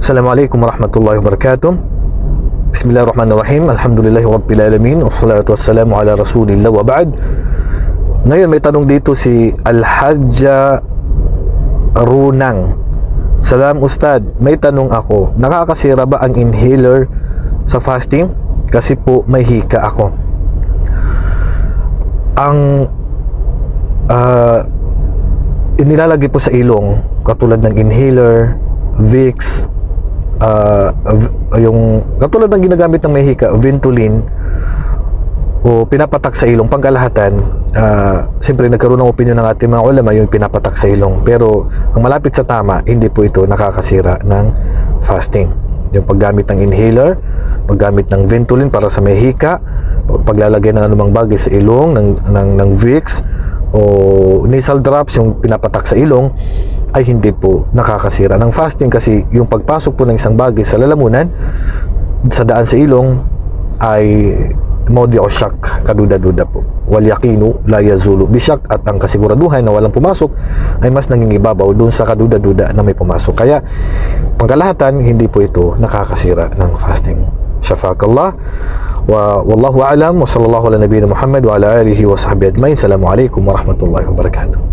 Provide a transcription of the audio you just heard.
Assalamualaikum warahmatullahi wabarakatuh. Bismillahirrahmanirrahim. Alhamdulillahi rabbil alamin. Wassalatu wassalamu ala rasulillah wa ba'd. Ngayon may tanong dito si Al-Hajja Runang. Salam Ustad, may tanong ako. Nakakasira ba ang inhaler sa fasting? Kasi po may hika ako. Ang ah, inilalagay po sa ilong katulad ng inhaler, Vicks, v- yung katulad ng ginagamit ng Mehika, Ventolin o pinapatak sa ilong pangkalahatan ah, siyempre nagkaroon ng opinion ng ating mga ulama yung pinapatak sa ilong. Pero ang malapit sa tama hindi po ito nakakasira ng fasting. Yung paggamit ng inhaler paggamit ng Ventolin para sa Mehika pag- paglalagay ng anumang bagay sa ilong ng, ng, ng Vicks o nasal drops yung pinapatak sa ilong ay hindi po nakakasira. Ng fasting kasi yung pagpasok po ng isang bagay sa lalamunan sa daan sa ilong ay modi o syak kaduda-duda po. Wal yaqinu la yazulu bisyak at ang kasiguraduhan na walang pumasok ay mas nangingibabaw dun sa kaduda-duda na may pumasok. Kaya pangkalahatan hindi po ito nakakasira ng fasting. Syafakallah wa wallahu a'lam. Wa sallallahu ala nabiyina Muhammad wa ala alihi wa sahbihi ajmain. Assalamu alaikum warahmatullahi wabarakatuh